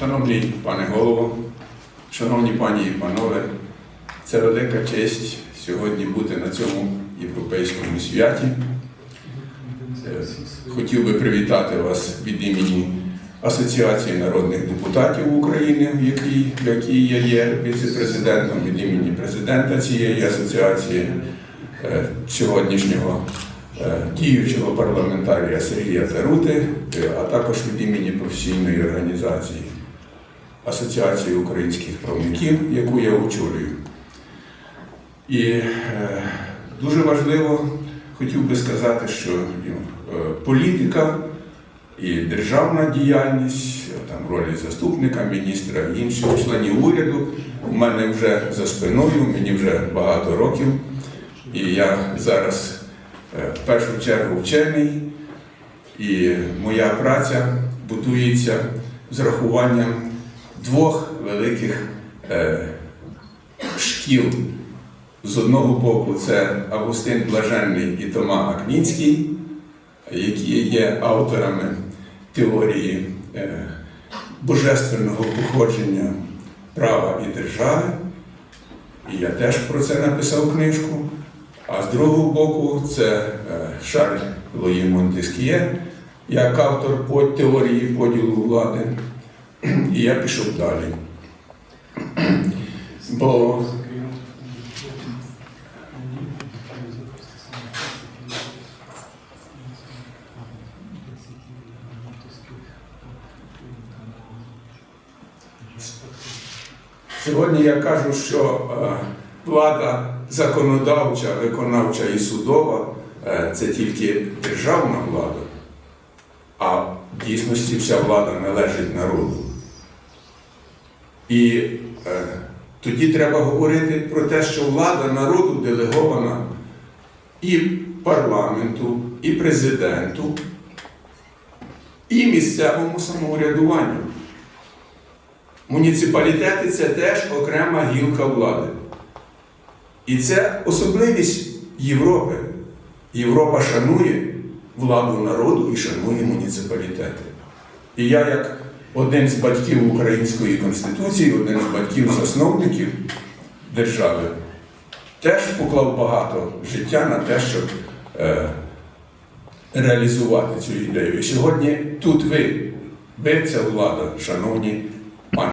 Шановний пане голово, шановні пані і панове, це велика честь сьогодні бути на цьому європейському святі. Е, Хотів би привітати вас від імені Асоціації народних депутатів України, в якій, в якій я є віце-президентом від імені президента цієї асоціації, е, сьогоднішнього діючого парламентарія Сергія Тарути, е, а також від імені професійної організації Асоціації українських правників, яку я очолюю. І е, дуже важливо хотів би сказати, що е, політика і державна діяльність, е, там ролі заступника міністра і інших членів уряду у мене вже за спиною, мені вже багато років. І я зараз е, в першу чергу вчений, і моя праця будується з рахуванням двох великих е, шкіл. З одного боку, це Августин Блаженний і Тома Аквінський, які є авторами теорії е, божественного походження права і держави. І я теж про це написав книжку. А з другого боку, це е, Шарль Луї Монтескіє, як автор по теорії поділу влади. І я пішов далі. Бо Сьогодні я кажу, що е, влада законодавча, виконавча і судова е, це тільки державна влада, а в дійсності вся влада належить народу. І е, тоді треба говорити про те, що влада народу делегована і парламенту, і президенту, і місцевому самоврядуванню. Муніципалітети це теж окрема гілка влади. І це особливість Європи. Європа шанує владу народу і шанує муніципалітети. І я, як один з батьків Української Конституції, один з батьків засновників держави, теж поклав багато життя на те, щоб е, реалізувати цю ідею. І сьогодні тут ви, ви ця влада, шановні